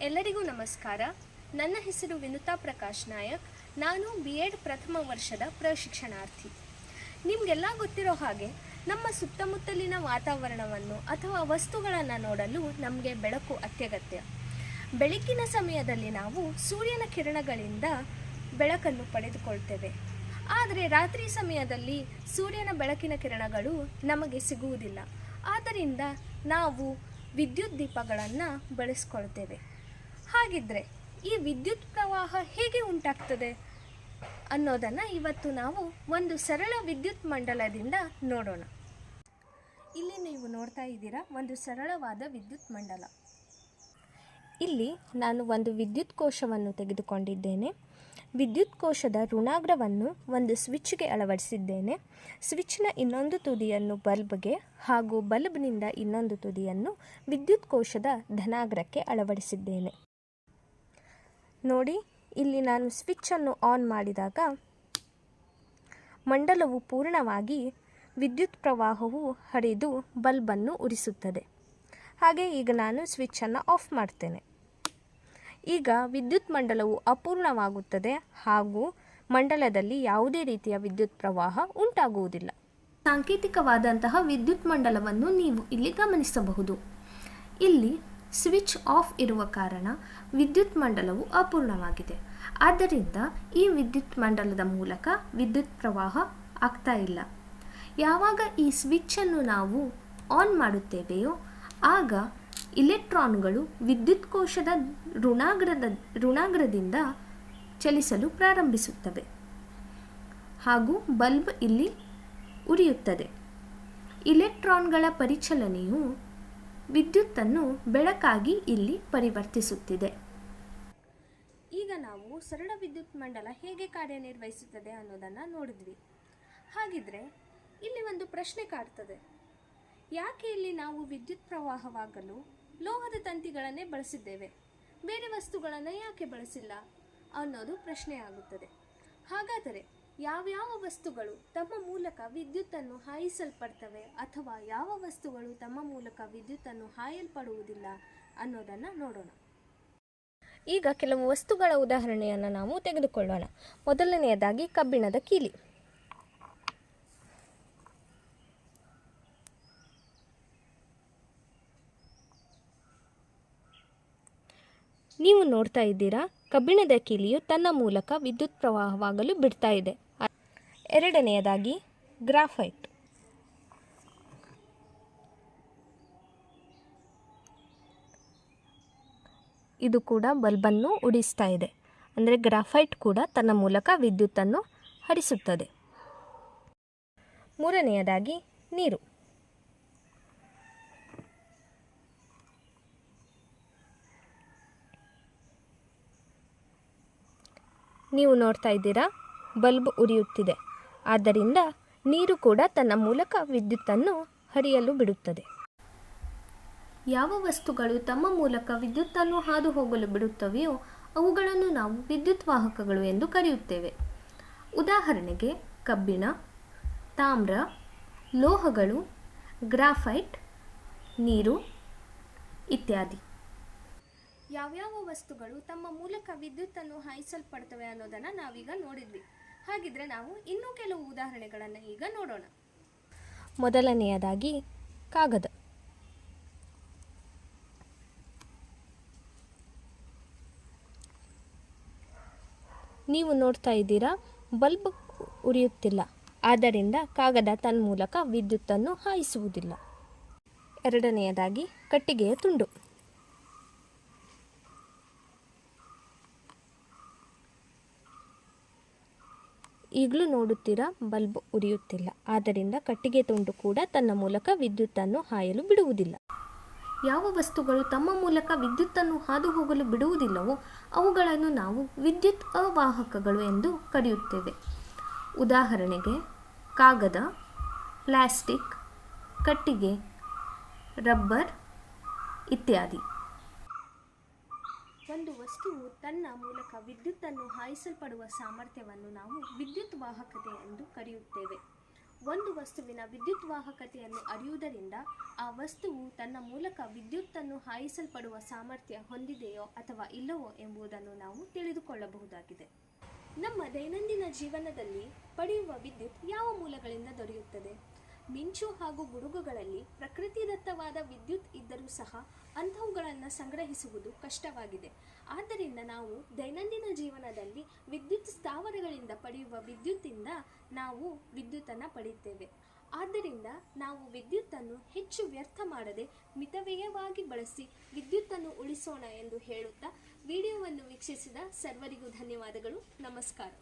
ಎಲ್ಲರಿಗೂ ನಮಸ್ಕಾರ. ನನ್ನ ಹೆಸರು ವಿನುತಾ ಪ್ರಕಾಶ್ ನಾಯಕ್. ನಾನು ಬಿ ಎಡ್ ಪ್ರಥಮ ವರ್ಷದ ಪ್ರಶಿಕ್ಷಣಾರ್ಥಿ. ನಿಮಗೆಲ್ಲ ಗೊತ್ತಿರೋ ಹಾಗೆ ನಮ್ಮ ಸುತ್ತಮುತ್ತಲಿನ ವಾತಾವರಣವನ್ನು ಅಥವಾ ವಸ್ತುಗಳನ್ನು ನೋಡಲು ನಮಗೆ ಬೆಳಕು ಅತ್ಯಗತ್ಯ. ಬೆಳಕಿನ ಸಮಯದಲ್ಲಿ ನಾವು ಸೂರ್ಯನ ಕಿರಣಗಳಿಂದ ಬೆಳಕನ್ನು ಪಡೆದುಕೊಳ್ತೇವೆ. ಆದರೆ ರಾತ್ರಿ ಸಮಯದಲ್ಲಿ ಸೂರ್ಯನ ಬೆಳಕಿನ ಕಿರಣಗಳು ನಮಗೆ ಸಿಗುವುದಿಲ್ಲ. ಆದ್ದರಿಂದ ನಾವು ವಿದ್ಯುತ್ ದೀಪಗಳನ್ನು ಬಳಸ್ಕೊಳ್ತೇವೆ. ಹಾಗಿದ್ರೆ ಈ ವಿದ್ಯುತ್ ಪ್ರವಾಹ ಹೇಗೆ ಉಂಟಾಗ್ತದೆ ಅನ್ನೋದನ್ನು ಇವತ್ತು ನಾವು ಒಂದು ಸರಳ ವಿದ್ಯುತ್ ಮಂಡಲದಿಂದ ನೋಡೋಣ. ಇಲ್ಲಿ ನೀವು ನೋಡ್ತಾ ಇದ್ದೀರಾ ಒಂದು ಸರಳವಾದ ವಿದ್ಯುತ್ ಮಂಡಲ. ಇಲ್ಲಿ ನಾನು ಒಂದು ವಿದ್ಯುತ್ ಕೋಶವನ್ನು ತೆಗೆದುಕೊಂಡಿದ್ದೇನೆ. ವಿದ್ಯುತ್ ಕೋಶದ ಋಣಾಗ್ರವನ್ನು ಒಂದು ಸ್ವಿಚ್ಗೆ ಅಳವಡಿಸಿದ್ದೇನೆ. ಸ್ವಿಚ್ನ ಇನ್ನೊಂದು ತುದಿಯನ್ನು ಬಲ್ಬ್ಗೆ ಹಾಗೂ ಬಲ್ಬ್ನಿಂದ ಇನ್ನೊಂದು ತುದಿಯನ್ನು ವಿದ್ಯುತ್ ಕೋಶದ ಧನಾಗ್ರಕ್ಕೆ ಅಳವಡಿಸಿದ್ದೇನೆ. ನೋಡಿ, ಇಲ್ಲಿ ನಾನು ಸ್ವಿಚ್ಚನ್ನು ಆನ್ ಮಾಡಿದಾಗ ಮಂಡಲವು ಪೂರ್ಣವಾಗಿ ವಿದ್ಯುತ್ ಪ್ರವಾಹವು ಹರಿದು ಬಲ್ಬನ್ನು ಉರಿಸುತ್ತದೆ. ಹಾಗೆ ಈಗ ನಾನು ಸ್ವಿಚ್ಚನ್ನು ಆಫ್ ಮಾಡ್ತೇನೆ. ಈಗ ವಿದ್ಯುತ್ ಮಂಡಲವು ಅಪೂರ್ಣವಾಗುತ್ತದೆ ಹಾಗೂ ಮಂಡಲದಲ್ಲಿ ಯಾವುದೇ ರೀತಿಯ ವಿದ್ಯುತ್ ಪ್ರವಾಹ ಉಂಟಾಗುವುದಿಲ್ಲ. ಸಾಂಕೇತಿಕವಾದಂತಹ ವಿದ್ಯುತ್ ಮಂಡಲವನ್ನು ನೀವು ಇಲ್ಲಿ ಗಮನಿಸಬಹುದು. ಇಲ್ಲಿ ಸ್ವಿಚ್ ಆಫ್ ಇರುವ ಕಾರಣ ವಿದ್ಯುತ್ ಮಂಡಲವು ಅಪೂರ್ಣವಾಗಿದೆ. ಆದ್ದರಿಂದ ಈ ವಿದ್ಯುತ್ ಮಂಡಲದ ಮೂಲಕ ವಿದ್ಯುತ್ ಪ್ರವಾಹ ಆಗ್ತಾ ಇಲ್ಲ. ಯಾವಾಗ ಈ ಸ್ವಿಚ್ಚನ್ನು ನಾವು ಆನ್ ಮಾಡುತ್ತೇವೆಯೋ, ಆಗ ಇಲೆಕ್ಟ್ರಾನ್ಗಳು ವಿದ್ಯುತ್ ಕೋಶದ ಋಣಾಗ್ರದ ಋಣಾಗ್ರದಿಂದ ಚಲಿಸಲು ಪ್ರಾರಂಭಿಸುತ್ತವೆ. ಹಾಗೂ ಬಲ್ಬ್ ಇಲ್ಲಿ ಉರಿಯುತ್ತದೆ. ಇಲೆಕ್ಟ್ರಾನ್ಗಳ ಪರಿಚಲನೆಯು ವಿದ್ಯುತ್ತನ್ನು ಬೆಳಕಾಗಿ ಇಲ್ಲಿ ಪರಿವರ್ತಿಸುತ್ತಿದೆ. ಈಗ ನಾವು ಸರಳ ವಿದ್ಯುತ್ ಮಂಡಲ ಹೇಗೆ ಕಾರ್ಯನಿರ್ವಹಿಸುತ್ತದೆ ಅನ್ನೋದನ್ನು ನೋಡಿದ್ವಿ. ಹಾಗಿದ್ರೆ ಇಲ್ಲಿ ಒಂದು ಪ್ರಶ್ನೆ ಕಾಡ್ತದೆ. ಯಾಕೆ ಇಲ್ಲಿ ನಾವು ವಿದ್ಯುತ್ ಪ್ರವಾಹವಾಗಲು ಲೋಹದ ತಂತಿಗಳನ್ನೇ ಬಳಸಿದ್ದೇವೆ? ಬೇರೆ ವಸ್ತುಗಳನ್ನು ಯಾಕೆ ಬಳಸಿಲ್ಲ ಅನ್ನೋದು ಪ್ರಶ್ನೆ ಆಗುತ್ತದೆ. ಹಾಗಾದರೆ ಯಾವ್ಯಾವ ವಸ್ತುಗಳು ತಮ್ಮ ಮೂಲಕ ವಿದ್ಯುತ್ತನ್ನು ಹಾಯಿಸಲ್ಪಡ್ತವೆ ಅಥವಾ ಯಾವ ವಸ್ತುಗಳು ತಮ್ಮ ಮೂಲಕ ವಿದ್ಯುತ್ತನ್ನು ಹಾಯಲ್ಪಡುವುದಿಲ್ಲ ಅನ್ನೋದನ್ನು ನೋಡೋಣ. ಈಗ ಕೆಲವು ವಸ್ತುಗಳ ಉದಾಹರಣೆಯನ್ನು ನಾವು ತೆಗೆದುಕೊಳ್ಳೋಣ. ಮೊದಲನೆಯದಾಗಿ ಕಬ್ಬಿಣದ ಕೀಲಿ. ನೀವು ನೋಡ್ತಾ ಇದ್ದೀರಾ, ಕಬ್ಬಿಣದ ಕೀಲಿಯು ತನ್ನ ಮೂಲಕ ವಿದ್ಯುತ್ ಪ್ರವಾಹವಾಗಲು ಬಿಡ್ತಾ ಇದೆ. ಎರಡನೆಯದಾಗಿ ಗ್ರಾಫೈಟ್. ಇದು ಕೂಡ ಬಲ್ಬನ್ನು ಉಡಿಸ್ತಾ ಇದೆ. ಅಂದರೆ ಗ್ರಾಫೈಟ್ ಕೂಡ ತನ್ನ ಮೂಲಕ ವಿದ್ಯುತ್ತನ್ನು ಹರಿಸುತ್ತದೆ. ಮೂರನೆಯದಾಗಿ ನೀರು. ನೀವು ನೋಡ್ತಾ ಇದ್ದೀರಾ, ಬಲ್ಬ್ ಉರಿಯುತ್ತಿದೆ. ಆದ್ದರಿಂದ ನೀರು ಕೂಡ ತನ್ನ ಮೂಲಕ ವಿದ್ಯುತ್ತನ್ನು ಹರಿಯಲು ಬಿಡುತ್ತದೆ. ಯಾವ ವಸ್ತುಗಳು ತಮ್ಮ ಮೂಲಕ ವಿದ್ಯುತ್ತನ್ನು ಹಾದು ಹೋಗಲು ಬಿಡುತ್ತವೆಯೋ ಅವುಗಳನ್ನು ನಾವು ವಿದ್ಯುತ್ ವಾಹಕಗಳು ಎಂದು ಕರೆಯುತ್ತೇವೆ. ಉದಾಹರಣೆಗೆ ಕಬ್ಬಿಣ, ತಾಮ್ರ, ಲೋಹಗಳು, ಗ್ರಾಫೈಟ್, ನೀರು ಇತ್ಯಾದಿ. ಯಾವ್ಯಾವ ವಸ್ತುಗಳು ತಮ್ಮ ಮೂಲಕ ವಿದ್ಯುತ್ತನ್ನು ಹಾಯಿಸಲ್ಪಡ್ತವೆ ಅನ್ನೋದನ್ನು ನಾವೀಗ ನೋಡಿದ್ವಿ. ಹಾಗಿದ್ರೆ ನಾವು ಇನ್ನೂ ಕೆಲವು ಉದಾಹರಣೆಗಳನ್ನು ಈಗ ನೋಡೋಣ. ಮೊದಲನೆಯದಾಗಿ ಕಾಗದ. ನೀವು ನೋಡ್ತಾ ಇದ್ದೀರಾ, ಬಲ್ಬ್ ಉರಿಯುತ್ತಿಲ್ಲ. ಆದ್ದರಿಂದ ಕಾಗದ ತನ್ಮೂಲಕ ವಿದ್ಯುತ್ತನ್ನು ಹಾಯಿಸುವುದಿಲ್ಲ. ಎರಡನೆಯದಾಗಿ ಕಟ್ಟಿಗೆಯ ತುಂಡು. ಈಗಲೂ ನೋಡುತ್ತೀರಾ, ಬಲ್ಬ್ ಉರಿಯುತ್ತಿಲ್ಲ. ಆದ್ದರಿಂದ ಕಟ್ಟಿಗೆ ತುಂಡು ಕೂಡ ತನ್ನ ಮೂಲಕ ವಿದ್ಯುತ್ತನ್ನು ಹಾಯಲು ಬಿಡುವುದಿಲ್ಲ. ಯಾವ ವಸ್ತುಗಳು ತಮ್ಮ ಮೂಲಕ ವಿದ್ಯುತ್ತನ್ನು ಹಾದು ಹೋಗಲು ಬಿಡುವುದಿಲ್ಲವೋ, ಅವುಗಳನ್ನು ನಾವು ವಿದ್ಯುತ್ ಅವಾಹಕಗಳು ಎಂದು ಕರೆಯುತ್ತೇವೆ. ಉದಾಹರಣೆಗೆ, ಕಾಗದ, ಪ್ಲಾಸ್ಟಿಕ್, ಕಟ್ಟಿಗೆ, ರಬ್ಬರ್ ಇತ್ಯಾದಿ. ಒಂದು ವಸ್ತುವು ತನ್ನ ಮೂಲಕ ವಿದ್ಯುತ್ತನ್ನು ಹಾಯಿಸಲ್ಪಡುವ ಸಾಮರ್ಥ್ಯವನ್ನು ನಾವು ವಿದ್ಯುತ್ ವಾಹಕತೆ ಎಂದು ಕರೆಯುತ್ತೇವೆ. ಒಂದು ವಸ್ತುವಿನ ವಿದ್ಯುತ್ ವಾಹಕತೆಯನ್ನು ಅರಿಯುವುದರಿಂದ ಆ ವಸ್ತುವು ತನ್ನ ಮೂಲಕ ವಿದ್ಯುತ್ತನ್ನು ಹಾಯಿಸಲ್ಪಡುವ ಸಾಮರ್ಥ್ಯ ಹೊಂದಿದೆಯೋ ಅಥವಾ ಇಲ್ಲವೋ ಎಂಬುದನ್ನು ನಾವು ತಿಳಿದುಕೊಳ್ಳಬಹುದಾಗಿದೆ. ನಮ್ಮ ದೈನಂದಿನ ಜೀವನದಲ್ಲಿ ಪಡೆಯುವ ವಿದ್ಯುತ್ ಯಾವ ಮೂಲಗಳಿಂದ ದೊರೆಯುತ್ತದೆ? ಮಿಂಚು ಹಾಗೂ ಗುಡುಗುಗಳಲ್ಲಿ ಪ್ರಕೃತಿದತ್ತವಾದ ವಿದ್ಯುತ್ ಇದ್ದರೂ ಸಹ ಅಂಥವುಗಳನ್ನು ಸಂಗ್ರಹಿಸುವುದು ಕಷ್ಟವಾಗಿದೆ. ಆದ್ದರಿಂದ ನಾವು ದೈನಂದಿನ ಜೀವನದಲ್ಲಿ ವಿದ್ಯುತ್ ಸ್ಥಾವರಗಳಿಂದ ಪಡೆಯುವ ವಿದ್ಯುತ್ತಿಂದ ನಾವು ವಿದ್ಯುತ್ತನ್ನು ಪಡೆಯುತ್ತೇವೆ. ಆದ್ದರಿಂದ ನಾವು ವಿದ್ಯುತ್ತನ್ನು ಹೆಚ್ಚು ವ್ಯರ್ಥ ಮಾಡದೆ ಮಿತವ್ಯಯವಾಗಿ ಬಳಸಿ ವಿದ್ಯುತ್ತನ್ನು ಉಳಿಸೋಣ ಎಂದು ಹೇಳುತ್ತಾ ವಿಡಿಯೋವನ್ನು ವೀಕ್ಷಿಸಿದ ಸರ್ವರಿಗೂ ಧನ್ಯವಾದಗಳು. ನಮಸ್ಕಾರ.